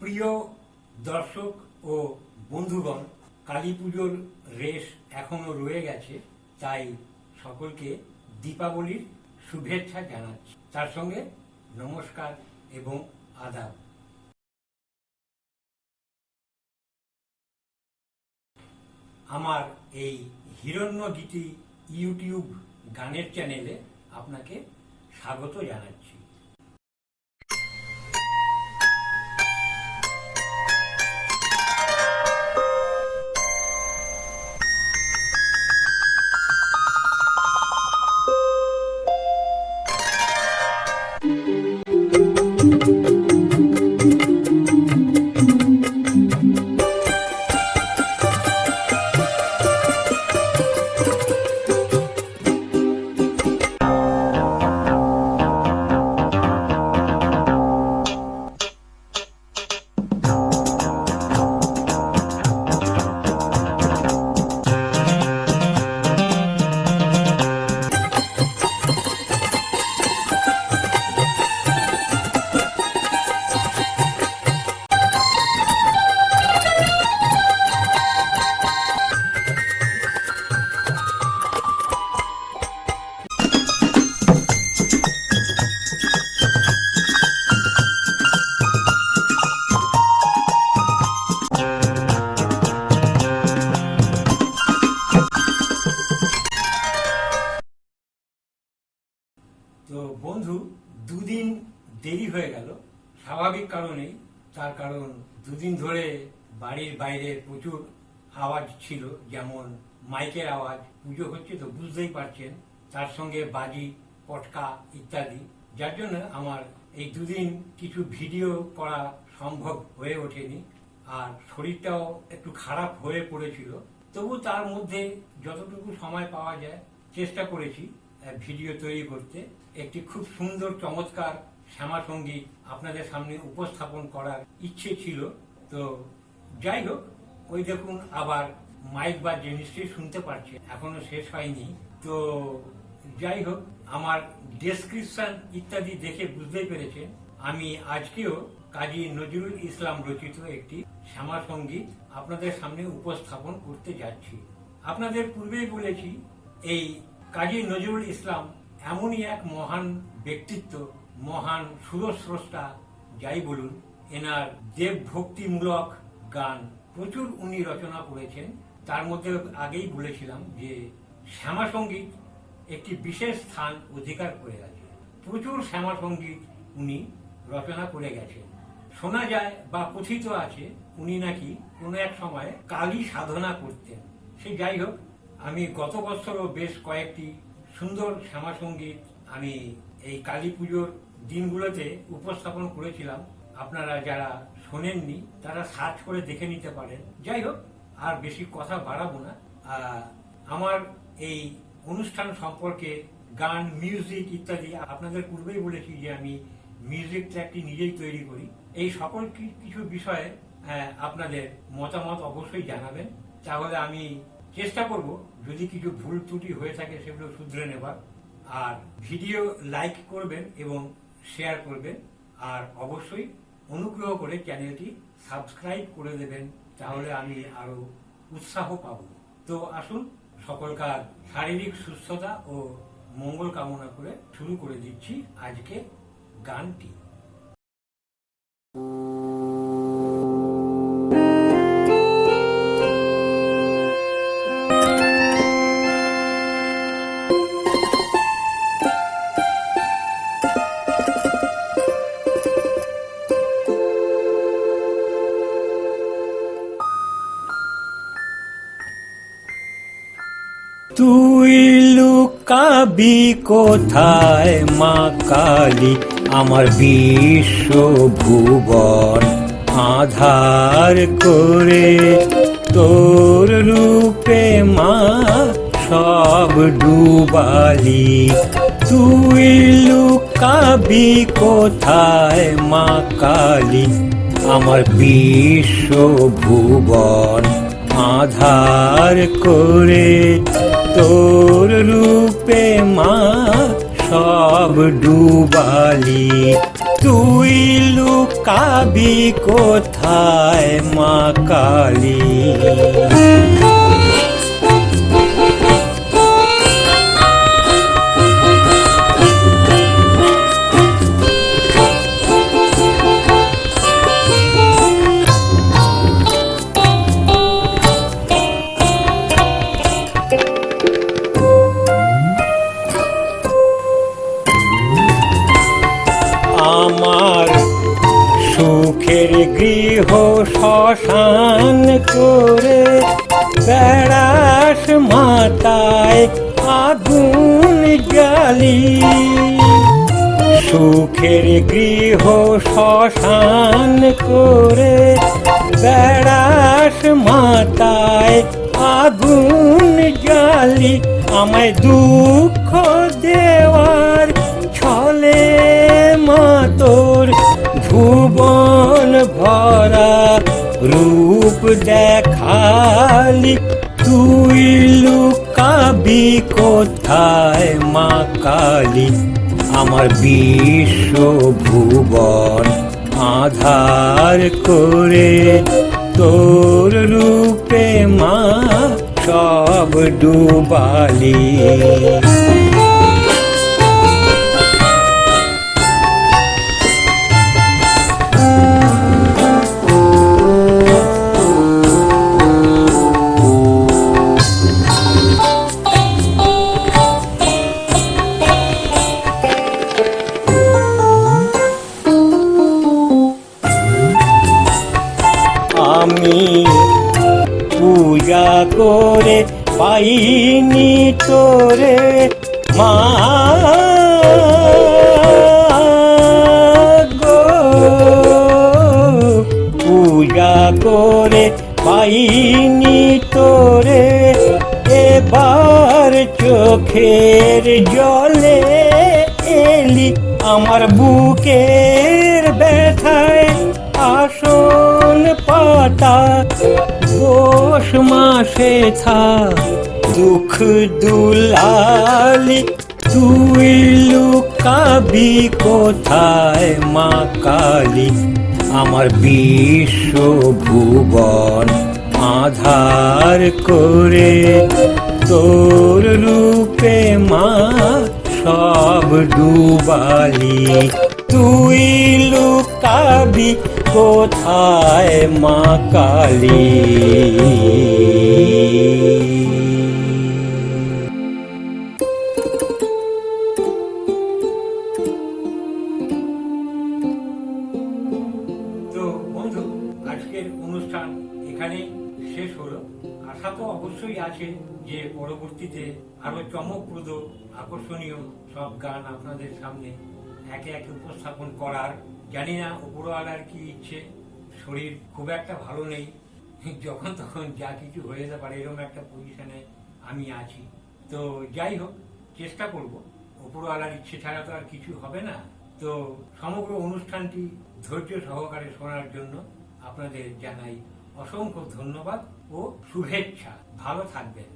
প্রিয় দর্শক ও বন্ধুগণ, কালী পুজোর রেশ এখনও রয়ে গেছে, তাই সকলকে দীপাবলির শুভেচ্ছা জানাচ্ছি। তার সঙ্গে নমস্কার এবং আদাব। আমার এই হিরণ্য হিরণ্যগীতি ইউটিউব গানের চ্যানেলে আপনাকে স্বাগত জানাচ্ছি। দেরি হয়ে গেল। স্বাভাবিক কারণেই, তার কারণ দুদিন ধরে বাড়ির বাইরে প্রচুর আওয়াজ ছিল, যেমন মাইকের আওয়াজ। পুজো হচ্ছে তো বুঝতেই পারছেন, তার সঙ্গে বাজি, পটকা ইত্যাদি। যার জন্য আমার এই দুদিন কিছু ভিডিও করা সম্ভব হয়ে ওঠেনি, আর শরীরটাও একটু খারাপ হয়ে পড়েছিল। তবু তার মধ্যে যতটুকু সময় পাওয়া যায়, চেষ্টা করেছি ভিডিও তৈরি করতে। একটি খুব সুন্দর, চমৎকার শ্যামা সংগীত আপনাদের সামনে উপস্থাপন করার ইচ্ছে ছিল। তো যাই হোক, ওই দেখুন আবার মাইক বা জিনিসটি শুনতে পারছে, এখনও শেষ হয়নি। তো যাই হোক, আমার ডেসক্রিপশন ইত্যাদি দেখে বুঝতেই পেরেছেন। আমি আজকেও কাজী নজরুল ইসলাম রচিত একটি শ্যামা সংগীত আপনাদের সামনে উপস্থাপন করতে যাচ্ছি। আপনাদের পূর্বেই বলেছি, এই কাজী নজরুল ইসলাম এমনই এক মহান ব্যক্তিত্ব, মহান সুরস্রষ্টা, যাই বলুন, এনার দেবভক্তিমূলক গান প্রচুর উনি রচনা করেছেন। তার মধ্যে আগেই বলেছিলাম যে শ্যামা সংগীত একটি বিশেষ স্থান অধিকার করে আছে প্রচুর শ্যামা সংগীত উনি রচনা করে গেছেন। শোনা যায় বা কথিত আছে, উনি নাকি কোনো এক সময় কালী সাধনা করতেন। সে যাই হোক, আমি গত বছরও বেশ কয়েকটি সুন্দর শ্যামা সংগীত আমি এই কালী পুজোর দিনগুলোতে উপস্থাপন করেছিলাম। আপনারা যারা শোনেননি, তারা সার্চ করে দেখে নিতে পারেন। যাই হোক, আর বেশি কথা বাড়াবো না। আমার এই অনুষ্ঠান সম্পর্কে গান, মিউজিক ইত্যাদি আপনাদের পূর্বেই বলেছি যে আমি মিউজিক ট্র্যাকটি নিজেই তৈরি করি। এই সকল কিছু বিষয়ে আপনাদের মতামত অবশ্যই জানাবেন। তাহলে আমি চেষ্টা করব যদি কিছু ভুল ত্রুটি হয়ে থাকে সেগুলো শুধরে নেবার আর ভিডিও লাইক করবেন এবং শেয়ার করবেন। আর অবশ্যই অনুগ্রহ করে চ্যানেলটি সাবস্ক্রাইব করে দেবেন, তাহলে আমি আরও উৎসাহ পাব। তো আসুন, সকলকার শারীরিক সুস্থতা ও মঙ্গল কামনা করে শুরু করে দিচ্ছি আজকে গানটি। তুই লুকাবি কোথায়, মা কালী? আমার বিশ্ব ভুবন আধার করে তোর রূপে মা সব ডুবালি। তুই লুকাবি কোথায়, মা কালী? আমার বিশ্ব ভুবন আধার করে তোর রূপে মা সব ডুবালি। তুই লুকাবি কোথায় মা কালী? শ্মশান করে বেড়াস মাতায় আগুন জ্বালি। সুখের গৃহ শ্মশান করে বেড়াস মাতায় আগুন জ্বালি। আমায় দুঃখ দেওয়ার রূপ দেখালি, তুই লুকাবি কোথায় মা কালী? আমার বিশ্ব ভুবন আধার করে তোর রূপে মা সব ডুবালি। আমি পূজা করে পাইনি তোরে মা পূজা করে পাইনি তোরে এবার চোখের জলে এলি আমার বুকের ব্যথায় আসন পাতা দোষ মাসে থা দুঃখ দুলালি, তুই লুকাবি কোথায় মা কালী? আমার বিশ্ব ভুবন আধার করে তোর রূপে মা সব ডুবালি। তুই লুকাবি কোথায় মা কালী? তো বন্ধু, আজকের অনুষ্ঠান এখানে শেষ হলো। আশা তো অবশ্যই আছে যে পরবর্তীতে আরও চমকপ্রদ, আকর্ষণীয় সব গান আপনাদের সামনে একে একে উপস্থাপন করার জানি না উপরওয়ালার কি ইচ্ছে, শরীর খুব একটা ভালো নেই। যখন তখন যা কিছু হয়ে যেতে পারে, এরকম একটা পজিশনে আমি আছি। তো যাই হোক, চেষ্টা করব। উপরওয়ালার ইচ্ছে ছাড়া তো আর কিছু হবে না। তো সমগ্র অনুষ্ঠানটি ধৈর্য সহকারে শোনার জন্য আপনাদের জানাই অসংখ্য ধন্যবাদ ও শুভেচ্ছা। ভালো থাকবেন।